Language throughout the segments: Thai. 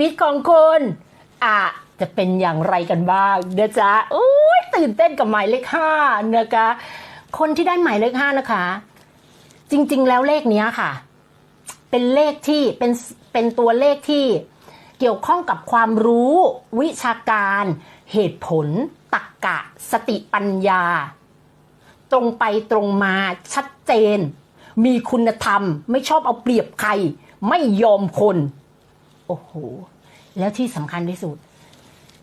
วิตของคุณอะจะเป็นอย่างไรกันบ้างนะจ๊ะอุ้ยตื่นเต้นกับหมายเลขห้านะคะ คนที่ได้หมายเลขห้านะคะ จริง ๆ แล้วเลขเนี้ยค่ะ เป็นเลขที่เป็นเป็นตัวเลขที่เกี่ยวข้องกับความรู้ วิชาการ เหตุผล ตรรกกะ สติปัญญา ตรงไปตรงมาชัดเจน มีคุณธรรม ไม่ชอบเอาเปรียบใคร ไม่ยอมคน โอ้โห แล้วที่สำคัญที่สุด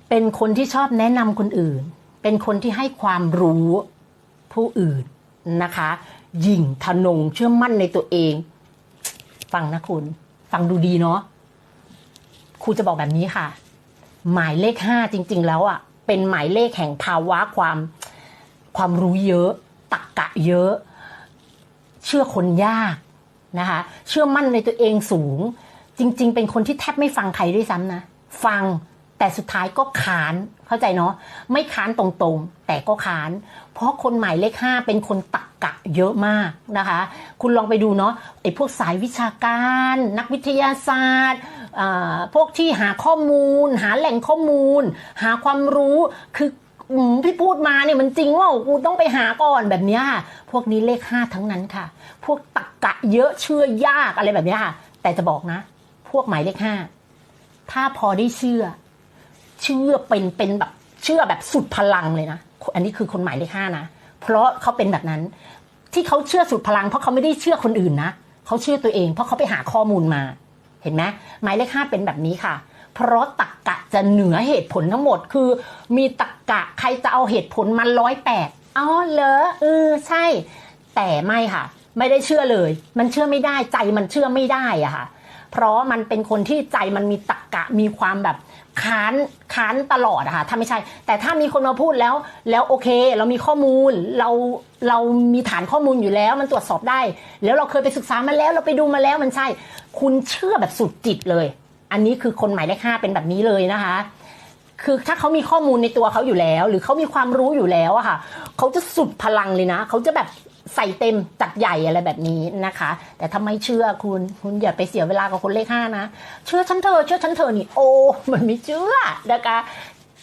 เป็นคนที่ชอบแนะนำคนอื่น เป็นคนที่ให้ความรู้ผู้อื่นนะคะยิ่งทะนงเชื่อมั่นในตัวเอง ฟังนะคุณ ฟังดูดีเนาะครูจะบอกแบบนี้ค่ะ หมายเลขห้าจริง ๆ แล้วอะ เป็นหมายเลขแห่งภาวะความความรู้เยอะ ตักกะเยอะ เชื่อคนยากนะคะ เชื่อมั่นในตัวเองสูง จริง ๆ เป็นคนที่แทบไม่ฟังใครด้วยซ้ำนะ ฟังแต่สุดท้ายก็ขานเข้าใจเนาะไม่ค้านตรงๆ แต่ก็ขาน เพราะคนหมายเลขห้าเป็นคนตักกะเยอะมากนะคะ คุณลองไปดูเนาะไอ้พวกสายวิชาการ นักวิทยาศาสตร์พวกที่หาข้อมูล หาแหล่งข้อมูล หาความรู้คือพี่พูดมาเนี่ยมันจริงว่ากูต้องไปหาก่อนแบบนี้ค่ะ พวกนี้เลขห้าทั้งนั้นค่ะ พวกตักกะเยอะเชื่อยากอะไรแบบนี้ค่ะ แต่จะบอกนะ พวกหมายเลขห้าถ้าพอได้เชื่อ เชื่อเป็นเป็นแบบเชื่อแบบสุดพลังเลยนะอันนี้คือคนหมายเลขห้านะเพราะเขาเป็นแบบนั้น ที่เขาเชื่อสุดพลัง เพราะเขาไม่ได้เชื่อคนอื่นนะเขาเชื่อตัวเอง เพราะเขาไปหาข้อมูลมา เห็นไหมหมายเลขห้าเป็นแบบนี้ค่ะ เพราะตักกะจะเหนือเหตุผลทั้งหมด คือ มีตักกะใครจะเอาเหตุผลมาร้อยแปดอ๋อเหรอเออใช่ แต่ไม่ค่ะ ไม่ได้เชื่อเลย มันเชื่อไม่ได้ใจมันเชื่อไม่ได้อะค่ะ เพราะมันเป็นคนที่ใจมันมีตักกะมีความแบบค้านค้านตลอดอะค่ะถ้าไม่ใช่ แต่ถ้ามีคนมาพูดแล้ว แล้วโอเค เรามีข้อมูลเราเรามีฐานข้อมูลอยู่แล้ว มันตรวจสอบได้ แล้วเราเคยไปศึกษามาแล้ว เราไปดูมาแล้วมันใช่ คุณเชื่อแบบสุดจิตเลย อันนี้คือคนหมายเลขห้าเป็นแบบนี้เลยนะคะ คือถ้าเขามีข้อมูลในตัวเขาอยู่แล้ว หรือเขามีความรู้อยู่แล้วอะค่ะเขาจะสุดพลังเลยนะเขาจะแบบ ใส่เต็มจัดใหญ่อะไรแบบนี้นะคะ แต่ถ้าไม่เชื่อคุณคุณอย่าไปเสียเวลากับคนเลขห้านะ เชื่อฉันเธอะเชื่อฉันเธอะนี่โอ้มันไม่เชื่อนะคะ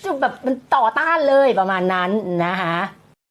จะแบบมันต่อต้านเลยประมาณนั้นนะคะ